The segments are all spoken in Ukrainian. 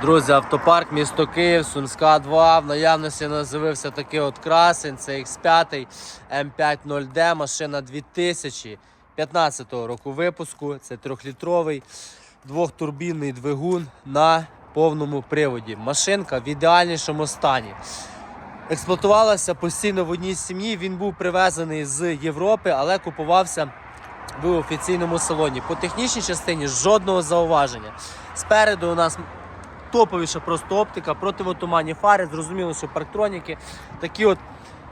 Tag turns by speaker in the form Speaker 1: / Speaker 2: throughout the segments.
Speaker 1: Друзі, автопарк, місто Київ, Сумська 2. В наявності нас такий от красень. Це X5 M50D, машина 2015 року випуску. Це трьохлітровий двохтурбінний двигун на повному приводі. Машинка в ідеальнішому стані. Експлуатувалася постійно в одній сім'ї. Він був привезений з Європи, але купувався в офіційному салоні. По технічній частині жодного зауваження. Спереду у нас топовіша просто оптика, противотуманні фари. Зрозуміло, що парктроніки. Такі от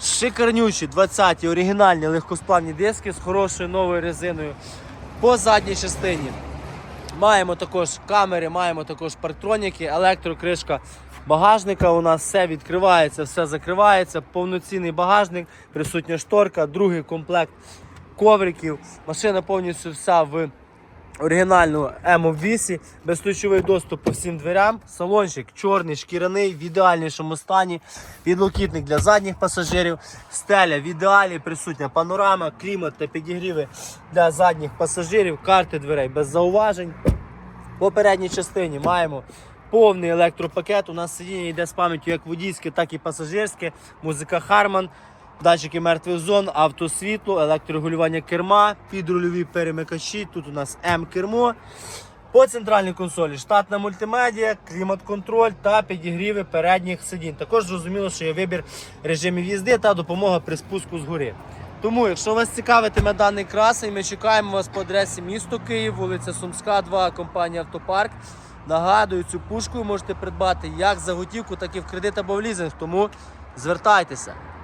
Speaker 1: шикарнючі 20-ті оригінальні легкосплавні диски з хорошою новою резиною. По задній частині маємо також камери, маємо також парктроніки, електрокришка багажника. У нас все відкривається, все закривається. Повноцінний багажник, присутня шторка, другий комплект ковриків. Машина повністю вся в оригінальному М-обвісі, безключовий доступ по всім дверям. Салончик чорний, шкіряний, в ідеальнішому стані. Підлокітник для задніх пасажирів. Стеля в ідеалі, присутня панорама, клімат та підігріви для задніх пасажирів. Карти дверей без зауважень. По передній частині маємо повний електропакет. У нас сидіння йде з пам'яттю як водійське, так і пасажирське. Музика Harman, датчики мертвих зон, автосвітло, електрорегулювання керма, підрульові перемикачі. Тут у нас М-кермо. По центральній консолі штатна мультимедіа, клімат-контроль та підігріви передніх сидінь. Також зрозуміло, що є вибір режимів їзди та допомога при спуску з. Тому, якщо вас цікавитиме даний красень, ми чекаємо вас по адресі місто Київ, вулиця Сумська, 2, компанія Автопарк. Нагадую, цю пушку ви можете придбати як за готівку, так і в кредит або в лізинг. Тому звертайтеся.